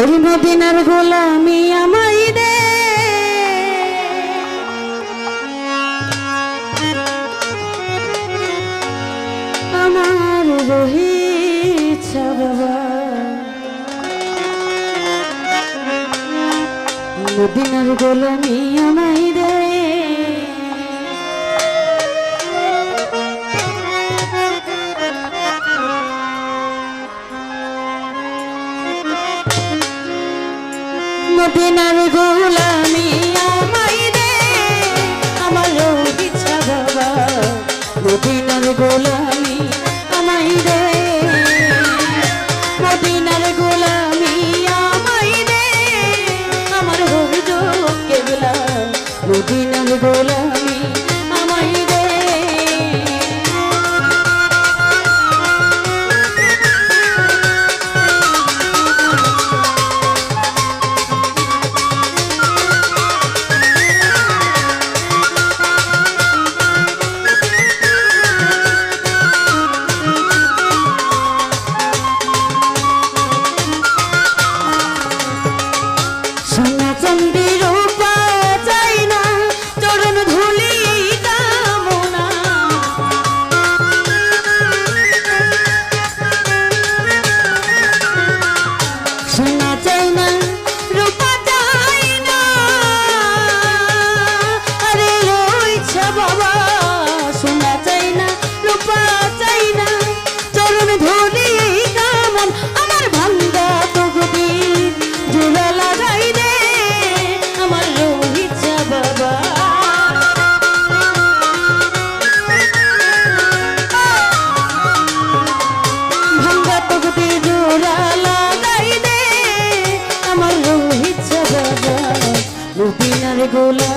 ওই মদিনার গোলামি আমায় দে। আমার রহি বাবা মদিনার গোলামি আমাই মদিনার গোলামি আমায় রে আমার রোহিত বাবা। মদিনার গোলামি গোলা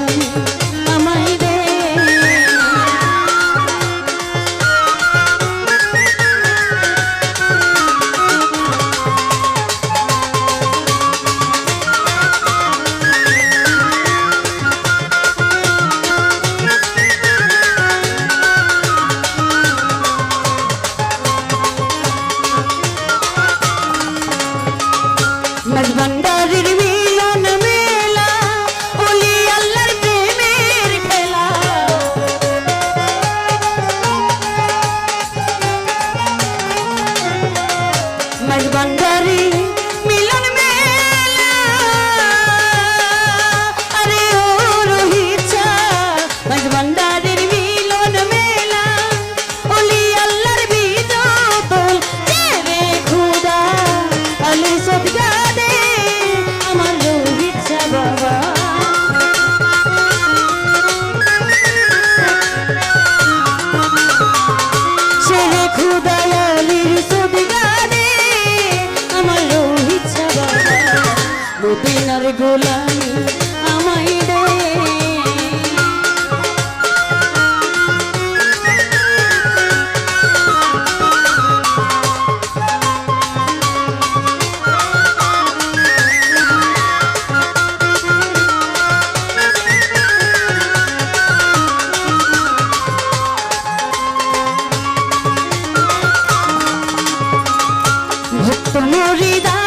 oscuridad.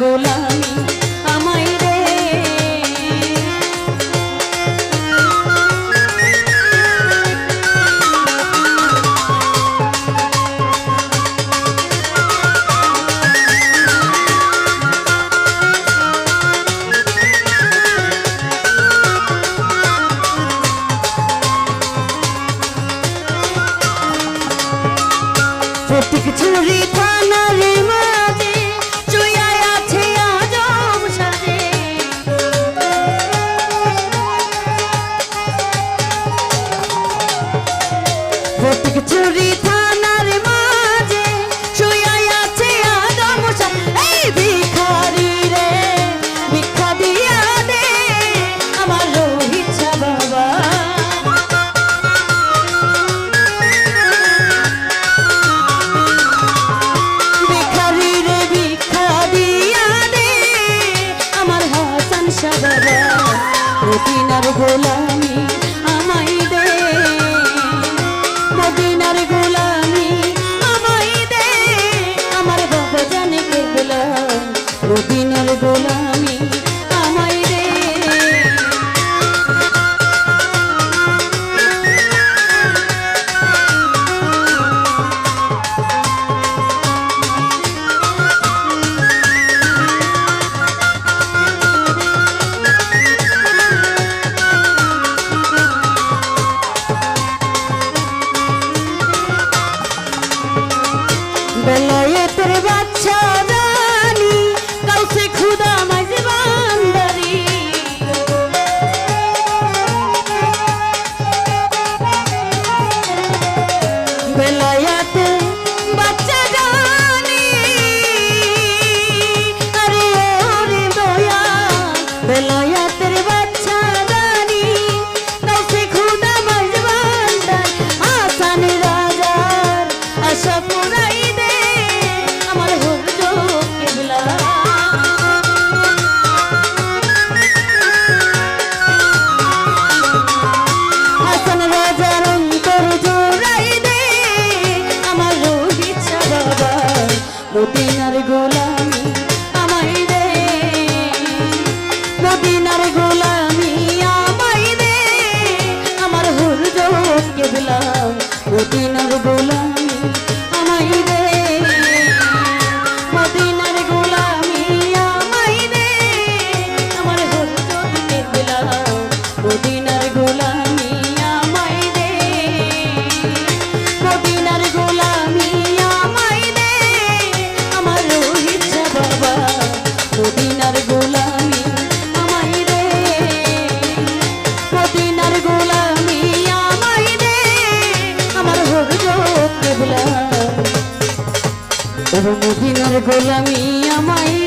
গোলামি আমায় রে। মা Perfect to be বাচ্চা বদলা, মদিনার গোলামি আমাই দে। মদিনার গোলামি আমাই দে। আমার হতো দিতে বেলা মদিনার গোলামি মদিনার গোলামি আমায়